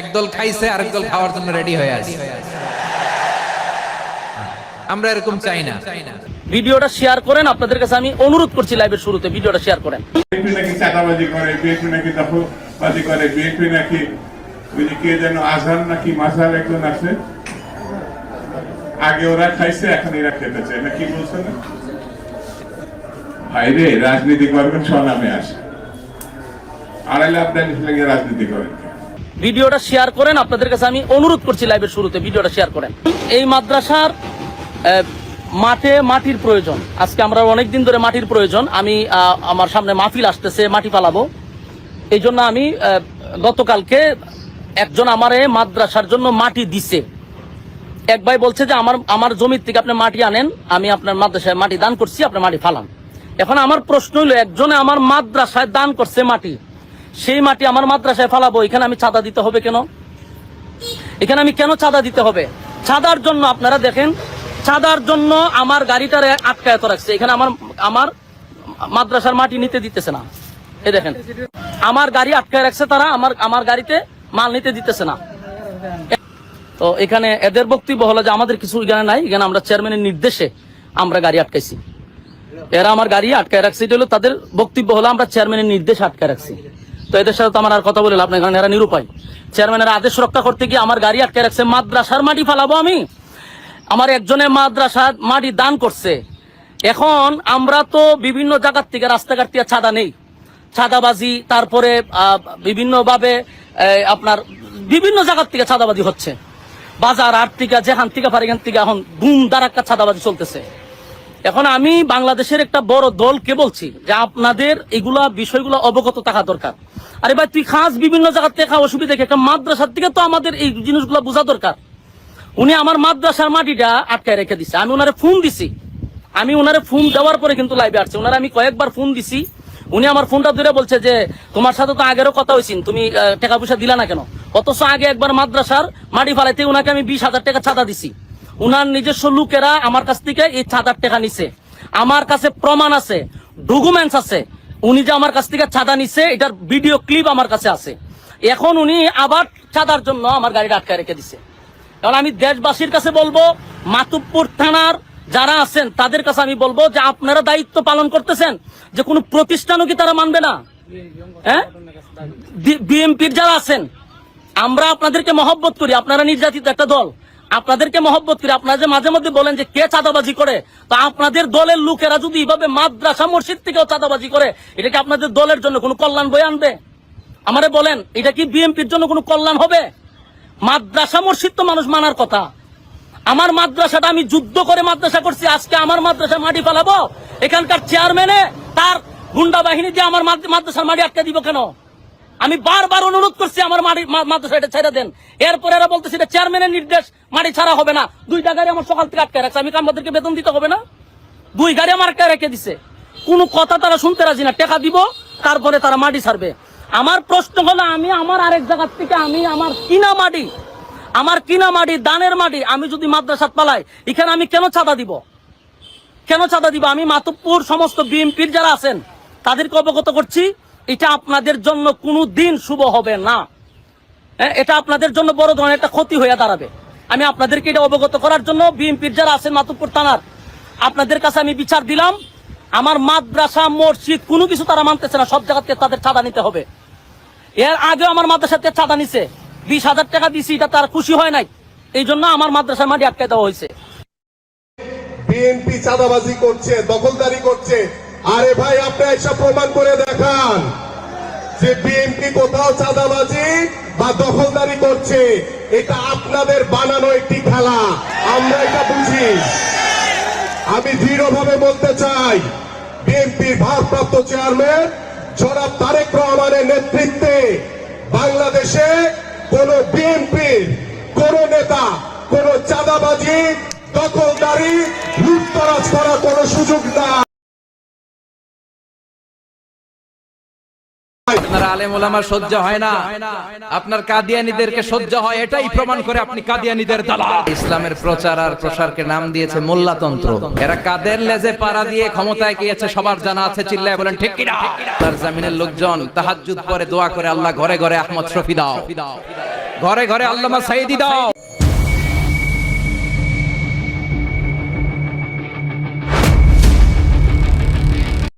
একদল খাইছে আরেক দল খাওয়ার জন্য রেডি হয়ে আছে। আমরা এরকম চাই না। ভিডিওটা শেয়ার করেন আপনাদের কাছে আমি অনুরোধ করছি লাইভের শুরুতে ভিডিওটা শেয়ার করেন। বিএনপি নাকি চাঁদাবাজি করে বিএনপি নাকি দখলবাজি করে বিএনপি নাকি ওই যে কে যেন আজহার নাকি মাঝার একজন আছে। আগে ওরা খাইছে এখন এরা খেতে চায় না কি বলছে না? ভাই রে রাজনীতি করবেন স্বনামে আসে। আড়াই লাখ রাজনীতি করেন? ভিডিওটা শেয়ার করেন, আপনাদের কাছে আমি অনুরোধ করছি লাইভের শুরুতে ভিডিওটা শেয়ার করেন। এই মাদ্রাসার মাঠে মাটির প্রয়োজন। আজকে আমরা অনেক দিন ধরে মাটির প্রয়োজন। আমি আমার সামনে মাহফিল আসতেছে, মাটি পালাবো। এই জন্য আমি গতকালকে একজন আমারে মাদ্রাসার জন্য মাটি দিছে। এক ভাই বলছে যে, আমার আমার জমির থেকে আপনি মাটি আনেন, আমি আপনার মাদ্রাসায় মাটি দান করছি আপনার মাটি ফালান। এখন আমার প্রশ্ন হলো একজনে আমার মাদ্রাসায় দান করছে মাটি। সেই মাটি আমার মাদ্রাসায় ফালাবো, এখানে আমি চাঁদা দিতে হবে কেন? এখানে আমি কেন চাঁদা দিতে হবে? চাঁদার জন্য আপনারা দেখেন, চাঁদার জন্য আমার গাড়িটারে আটকায়ত রাখছে, এখানে আমার আমার মাদ্রাসার মাটি নিতে দিতেছে না। এই দেখেন, আমার গাড়ি আটকায় রাখছে তারা, আমার আমার গাড়িতে মাল নিতে দিতেছে না। তো এখানে এদের বক্তব্য হলো যে আমাদের কিছু এখানে নাই, এখানে আমরা চেয়ারম্যানের নির্দেশে আমরা গাড়ি আটকাইছি। এরা আমার গাড়ি আটকায় রাখছে, এটা হলো তাদের বক্তব্য হলো, আমরা চেয়ারম্যানের নির্দেশে আটকায় রাখছি। তো এদের সাথে তো আমার আর কথা বলে লাভ নাই, কারণ এরা নিরুপায়। চেয়ারম্যানের আদেশ রক্ষা করতে গিয়ে আমার গাড়ি আটকায় রাখছে, মাদ্রাসার মাটি ফালাবো আমি। আমার একজনের মাদ্রাসা মাটি দান করছে। এখন আমরা তো বিভিন্ন জায়গার থেকে রাস্তাঘাট থেকে ছাদা নেই। ছাদাবাজি, তারপরে বিভিন্নভাবে আপনার বিভিন্ন জায়গার থেকে ছাদাবাজি হচ্ছে। বাজার আট থেকে যেখান থেকে পারে, এখান থেকে এখন ধুম দারাক্কা ছাদাবাজি চলতেছে। এখন আমি বাংলাদেশের একটা বড় দলকে বলছি? যে আপনাদের এগুলা বিষয়গুলো অবগত থাকা দরকার। আরে ভাই, তুই খাস বিভিন্ন জায়গার থেকে খা অসুবিধা? একটা মাদ্রাসার থেকে তো আমাদের এই জিনিসগুলো বোঝা দরকার। উনি আমার মাদ্রাসার মাটিটা আটকায় রেখে দিছে। আমি ওনারে ফোন দিছি। আমি ওনারে ফোন দেওয়ার পরে কিন্তু লাইভে আসছে। ওনারে আমি কয়েকবার ফোন দিছি। উনি আমার ফোনটা ধরে বলছে যে, তোমার সাথে তো আগেরও কথা হয়েছিল তুমি টাকা পয়সা দিলা না কেন? অথচ আগে একবার মাদ্রাসার মাটি ফালাইতে ওনাকে আমি বিশ হাজার টাকা চাঁদা দিছি। উনার নিজস্ব লোকেরা আমার কাছ থেকে এই চাঁদার টাকা নিছে। আমার কাছে প্রমাণ আছে ডকুমেন্টস আছে। উনি যে আমার কাছ থেকে চাঁদা নিছে, এটার ভিডিও ক্লিপ আমার কাছে আছে। এখন উনি আবার চাঁদার জন্য আমার গাড়িটা আটকায় রেখে দিছে। কারণ আমি দেশবাসীর কাছে বলব, মাতুবপুর থানার যারা আছেন, তাদের কাছে আমি বলব যে আপনারা দায়িত্ব পালন করতেছেন যে কোনো প্রতিষ্ঠানও কি তারা মানবে না? হ্যাঁ? বিএমপির যারা আছেন, আমরা আপনাদেরকে মহব্বত করি, আপনারা নির্যাতিত একটা দল। আপনাদেরকে মহব্বত করি। আপনারা যে মাঝে মধ্যে বলেন যে কে চাঁদাবাজি করে, তো আপনাদের দলের লোকেরা যদি এইভাবে মাদ্রাসা মসজিদ থেকেও চাঁদাবাজি করে, এটা কি আপনাদের দলের জন্য কোনো কল্যাণ বয়ে আনবে? আমারে বলেন, এটা কি বিএমপির জন্য কোনো কল্যাণ হবে? মাদ্রাসা মসজিদ তো মানুষ মানার কথা। আমার মাদ্রাসাটা আমি যুদ্ধ করে মাদ্রাসা করছি, আজকে আমার মাদ্রাসা মাটি ফেলাবো? এখানকার চেয়ারম্যানে তার গুন্ডা বাহিনী দিয়ে আমার মাদ- মাদ্রাসার মাটি আটকে দিব কেন? আমি বারবার অনুরোধ করছি আমার মাটি মাদ্রাসা এটা ছেড়ে দেন। এরপরে এরা বলতেছে এটা চেয়ারম্যানের নির্দেশ, মাটি ছাড়া হবে না। দুই গাড়ি আমার সকাল থেকে আটকে রাখছে। আমি আমাদেরকে বেতন দিতে হবে না? দুই গাড়ি আমার আটকে রেখে দিছে। কোনো কথা তারা শুনতে রাজি না। টাকা দিব, তারপরে তারা মাটি ছাড়বে। আমার প্রশ্ন হলো, আমি আমার আরেক জায়গার থেকে আমি আমার কিনা মাটি, আমার কিনা মাটি, দানের মাটি, আমি যদি মাদ্রাসাত পালাই এখানে আমি কেন চাঁদা দিব? কেন চাঁদা দিব? আমি মাতব্বর সমস্ত বিএমপির যারা আছেন, তাদেরকে অবগত করছি। এটা আপনাদের জন্য কোনো দিন শুভ হবে না। হ্যাঁ, এটা আপনাদের জন্য বড় ধরনের একটা ক্ষতি হয়ে দাঁড়াবে। আমি আপনাদেরকে এটা অবগত করার জন্য বিএনপির যারা আছেন মাতুপুর থানার আপনাদের কাছে আমি বিচার দিলাম। আমার মাদ্রাসা মসজিদ কোনো কিছু তারা মানতেছে না সব জায়গাতে তাদের চাঁদা নিতে হবে। এর আগে আমার মাদ্রাসাতে চাঁদা নিছে। বিশ হাজার টাকা দিছি এটা তার খুশি হয় নাই। এই জন্য আমার মাদ্রাসার মাটি আটকে দেওয়া হয়েছে। বিএনপি চাঁদাবাজি করছে দখলদারি করছে। আরে ভাই, আপনি এসব প্রমাণ করে দেখান যে বিএনপি কোথাও চাঁদাবাজি বা দখলদারি করছে। এটা আপনাদের বানানো একটি খেলা। আমরা এটা বুঝি। আমি দৃঢ়ভাবে বলতে চাই বিএনপির ভারপ্রাপ্ত চেয়ারম্যান জনাব তারেক রহমানের নেতৃত্বে বাংলাদেশে কোন বিএনপির কোন নেতা, কোন চাঁদাবাজি, দখলদারি, লুটতরাজ করার কোন সুযোগ না এরা কাদের লেজে দিয়ে ক্ষমতায় গিয়েছে সবার জানা আছে, চিল্লায় বলেন জামিনের লোকজন তাহাজ্জুদ পরে দোয়া করে আল্লাহ ঘরে ঘরে আহমদ শফি দাও। ঘরে ঘরে আল্লামা সাইদি দাও।